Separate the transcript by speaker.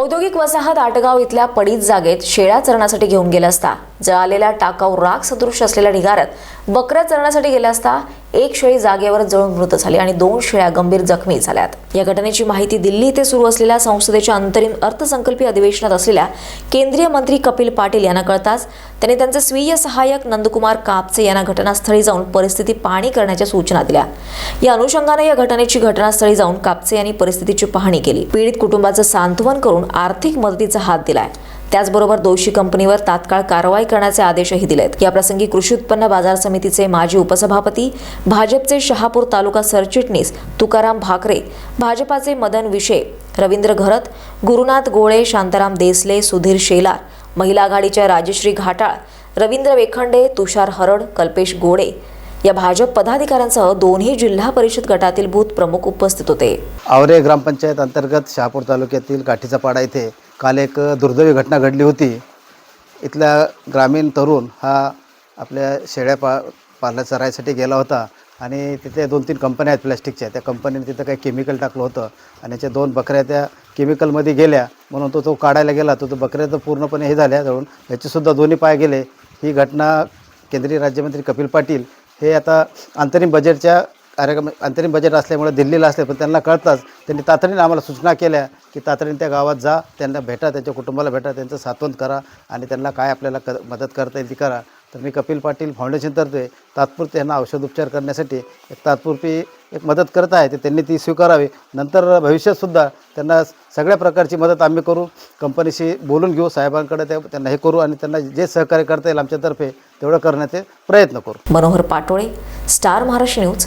Speaker 1: औद्योगिक वसाहत आटगाव इथल्या पडीत जागेत शेळ्या चरण्यासाठी घेऊन गेला असता. जळालेल्या टाकाऊ राख सदृश असलेल्या ढिगाऱ्यात बकऱ्या चरण्यासाठी गेल्या असता एक शेळी जागेवर जळून मृत झाली आणि दोन शेळ्या गंभीर जखमी झाल्यात. या घटनेची माहिती दिल्ली येथे सुरू असलेल्या संसदेच्या अंतरिम अर्थसंकल्पीय अधिवेशनात असलेल्या केंद्रीय मंत्री कपिल पाटील यांना कळताच त्यांनी त्यांचे स्वीय सहाय्यक नंदकुमार कापसे यांना घटनास्थळी जाऊन परिस्थिती पाहणी करण्याच्या सूचना दिल्या. या अनुषंगाने या घटनेची घटनास्थळी जाऊन कापसे यांनी परिस्थितीची पाहणी केली. पीडित कुटुंबाचं सांत्वन करून आर्थिक मदतीचा हात दिलाय. त्याचबरोबर दोषी कंपनीवर तात्काळ कारवाई करण्याचे आदेशही दिलेत. याप्रसंगी कृषी उत्पन्न बाजार समितीचे माजी उपसभापती भाजपचे शहापूर तालुका सरचिटणीस तुकाराम भाकरे भाजपाचे मदन विशे रवींद्र घरत गुरुनाथ गोळे शांताराम देसले सुधीर शेलार महिला आघाडीच्या राजश्री घाटाळ रवींद्र वेखंडे तुषार हरड कल्पेश गोडे या भाजप पदाधिकाऱ्यांसह दोन्ही जिल्हा परिषद गटातील बूथ प्रमुख उपस्थित होते.
Speaker 2: आवरे ग्रामपंचायत अंतर्गत शहापूर तालुक्यातील काठीचा पाडा येथे काल एक दुर्दैवी घटना घडली होती. इथला ग्रामीण तरुण हा आपल्या शेळ्या पा पाला चरायसाठी गेला होता आणि तिथे दोन तीन कंपन्या आहेत प्लॅस्टिकच्या. त्या कंपनीने तिथं काही केमिकल टाकलं होतं आणि त्याच्या दोन बकऱ्या त्या केमिकलमध्ये गेल्या. म्हणून तो तो काढायला गेला. तो तो बकऱ्या तर पूर्णपणे हे झाल्या. जळून याचेसुद्धा दोन्ही पाय गेले. ही घटना केंद्रीय राज्यमंत्री कपिल पाटील हे आता अंतरिम बजेटच्या कार्यक्रम अंतरिम बजेट असल्यामुळे दिल्लीला असले पण त्यांना कळताच त्यांनी तातडीने आम्हाला सूचना केल्या. की तातडीने त्या गावात जा त्यांना भेटा त्यांच्या कुटुंबाला भेटा त्यांचं सात्वन करा आणि त्यांना काय आपल्याला क मदत करता येईल ती करा. तर मी कपिल पाटील फाउंडेशनतर्फे तात्पुरते यांना औषधोपचार करण्यासाठी एक तात्पुरती एक मदत करत आहे ते त्यांनी ती स्वीकारावी. नंतर भविष्यातसुद्धा त्यांना सगळ्या प्रकारची मदत आम्ही करू. कंपनीशी बोलून घेऊ साहेबांकडे ते त्यांना हे करू आणि त्यांना जे सहकार्य करता येईल आमच्यातर्फे तेवढं करण्याचे प्रयत्न करू.
Speaker 1: Manohar Patole star Maharashtra news